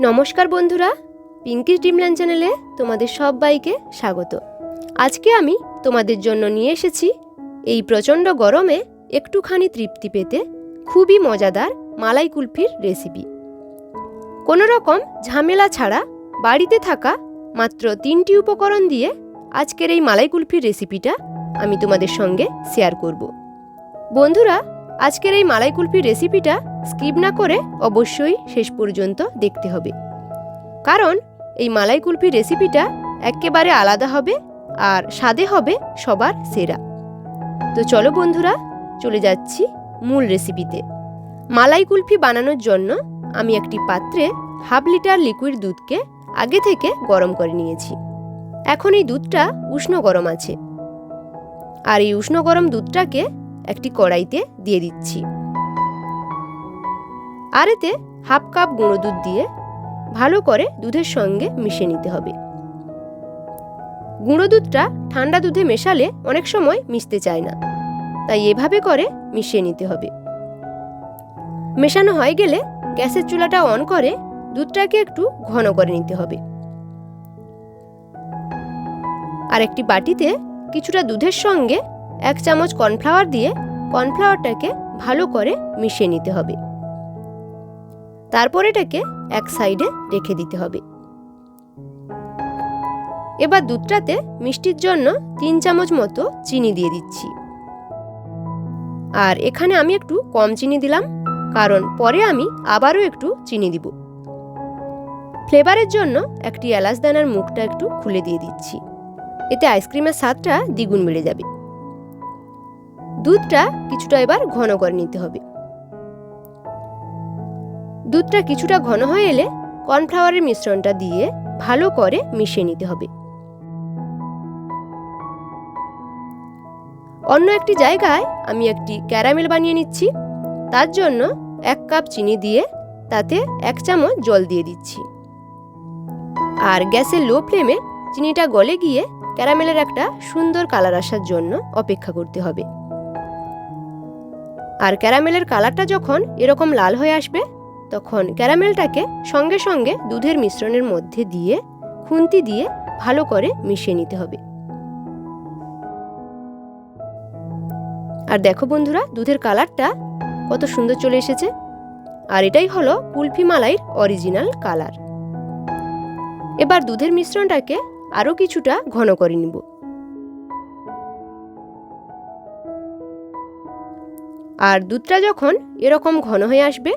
নমস্কার বন্ধুরা পিঙ্কি ড্রিমল্যান্ড চ্যানেলে তোমাদের সবাইকে স্বাগত। আজকে আমি তোমাদের জন্য নিয়ে এসেছি এই প্রচণ্ড গরমে একটুখানি তৃপ্তি পেতে খুবই মজাদার মালাই কুলফির রেসিপি কোনো রকম ঝামেলা ছাড়া বাড়িতে থাকা মাত্র তিনটি উপকরণ দিয়ে আজকের এই মালাই কুলফির রেসিপিটা আমি তোমাদের সঙ্গে শেয়ার করব। বন্ধুরা আজকের এই মালাই কুলফির রেসিপিটা স্কিপ না করে অবশ্যই শেষ পর্যন্ত দেখতে হবে। কারণ এই মালাই কুলফির রেসিপিটা একেবারে আলাদা হবে আর স্বাদে হবে সবার সেরা। তো চলো বন্ধুরা, চলে যাচ্ছি মূল রেসিপিতে মালাই কুলফি বানানোর জন্য আমি একটি পাত্রে হাফ লিটার লিকুইড দুধকে আগে থেকে গরম করে নিয়েছি। এখন এই দুধটা উষ্ণ গরম আছে। আর এই উষ্ণ গরম দুধটাকে একটি কড়াইতে দিয়ে দিচ্ছি। আর এতে হাফ কাপ গুঁড়ো দুধ দিয়ে ভালো করে দুধের সঙ্গে মিশিয়ে নিতে হবে। গুঁড়ো দুধটা ঠান্ডা দুধে মেশালে অনেক সময় মিশতে চায় না, তাই এভাবে করে মিশিয়ে নিতে হবে। মেশানো হয়ে গেলে গ্যাসের চুলাটা অন করে দুধটাকে একটু ঘন করে নিতে হবে। আর একটি বাটিতে কিছুটা দুধের সঙ্গে এক চামচ কর্নফ্লাওয়ার দিয়ে কর্নফ্লাওয়ারটাকে ভালো করে মিশিয়ে নিতে হবে। তারপর এটাকে এক সাইডে রেখে দিতে হবে। এবার দুধটাতে মিষ্টির জন্য তিন চামচ মতো চিনি দিয়ে দিচ্ছি। আর এখানে আমি একটু কম চিনি দিলাম, কারণ পরে আমি আবারও একটু চিনি দিব। ফ্লেভারের জন্য একটি এলাচ দানার মুখটা একটু খুলে দিয়ে দিচ্ছি। এতে আইসক্রিমের স্বাদটা দ্বিগুণ বেড়ে যাবে। দুধটা কিছুটা এবার ঘন করে নিতে হবে। দুধটা কিছুটা ঘন হয়ে এলে কর্নফ্লাওয়ারের মিশ্রণটা দিয়ে ভালো করে মিশিয়ে নিতে হবে। অন্য একটি জায়গায় আমি একটি ক্যারামেল বানিয়ে নিচ্ছি। তার জন্য এক কাপ চিনি দিয়ে তাতে এক চামচ জল দিয়ে দিচ্ছি। আর গ্যাসের লো ফ্লেমে চিনিটা গলে গিয়ে ক্যারামেলের একটা সুন্দর কালার আসার জন্য অপেক্ষা করতে হবে। আর ক্যারামেলের কালারটা যখন এরকম লাল হয়ে আসবে, তখন ক্যারামেলটাকে সঙ্গে সঙ্গে দুধের মিশ্রণের মধ্যে দিয়ে, খুন্তি দিয়ে ভালো করে মিশিয়ে নিতে হবে। আর দেখো বন্ধুরা, দুধের কালারটা কত সুন্দর চলে এসেছে। আর এটাই হলো কুলফি মালাইয়ের অরিজিনাল কালার। এবার দুধের মিশ্রণটাকে আরও কিছুটা ঘন করে নিব। আর দুধটা যখন এরকম ঘন হয়ে আসবে,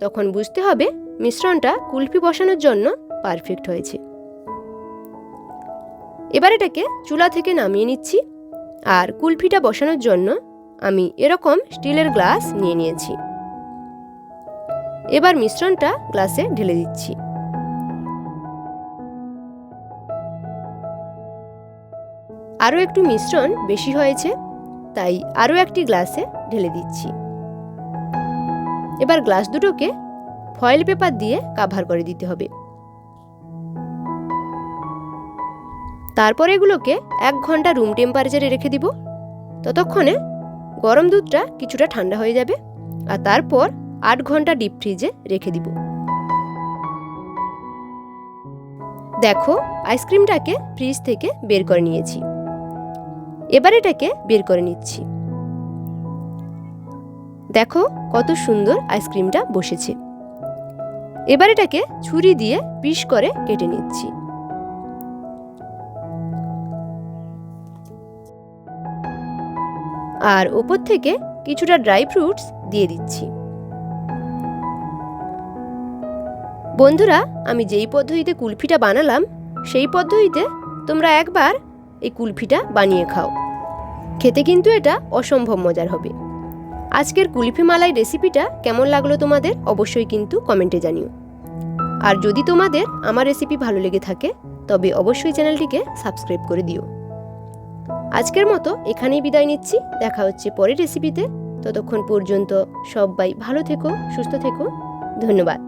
তখন বুঝতে হবে মিশ্রণটা কুলফি বসানোর জন্য পারফেক্ট হয়েছে। এবার এটাকে চুলা থেকে নামিয়ে নিচ্ছি আর কুলফিটা বসানোর জন্য আমি এরকম স্টিলের গ্লাস নিয়ে নিয়েছি। এবার মিশ্রণটা গ্লাসে ঢেলে দিচ্ছি। আরও একটু মিশ্রণ বেশি হয়েছে। তাই আরও একটি গ্লাসে ঢেলে দিচ্ছি। এবার গ্লাস দুটোকে ফয়েল পেপার দিয়ে কাভার করে দিতে হবে। তারপর এগুলোকে এক ঘণ্টা রুম টেম্পারেচারে রেখে দিব। ততক্ষণে গরম দুধটা কিছুটা ঠান্ডা হয়ে যাবে আর তারপর আট ঘণ্টা ডিপ ফ্রিজে রেখে দিব। দেখো আইসক্রিমটাকে ফ্রিজ থেকে বের করে নিয়েছি। এবার এটাকে বের করে নিচ্ছি। দেখো কত সুন্দর আইসক্রিমটা বসেছে। এবার এটাকে ছুরি দিয়ে পিস করে কেটে নিচ্ছি। আর ওপর থেকে কিছুটা ড্রাই ফ্রুটস দিয়ে দিচ্ছি। বন্ধুরা, আমি যেই পদ্ধতিতে কুলফিটা বানালাম, সেই পদ্ধতিতে তোমরা একবার এই কুলফিটা বানিয়ে খাও। খেতে কিন্তু এটা অসম্ভব মজার হবে। আজকের কুলফি মালাই রেসিপিটা কেমন লাগল তোমাদের অবশ্যই কিন্তু কমেন্টে জানিও। আর যদি তোমাদের আমার রেসিপি ভালো লেগে থাকে, তবে অবশ্যই চ্যানেলটিকে সাবস্ক্রাইব করে দিও। আজকের মতো এখানেই বিদায় নিচ্ছি। দেখা হচ্ছে পরের রেসিপিতে। ততক্ষণ পর্যন্ত সবাই ভালো থেকো, সুস্থ থেকো। ধন্যবাদ।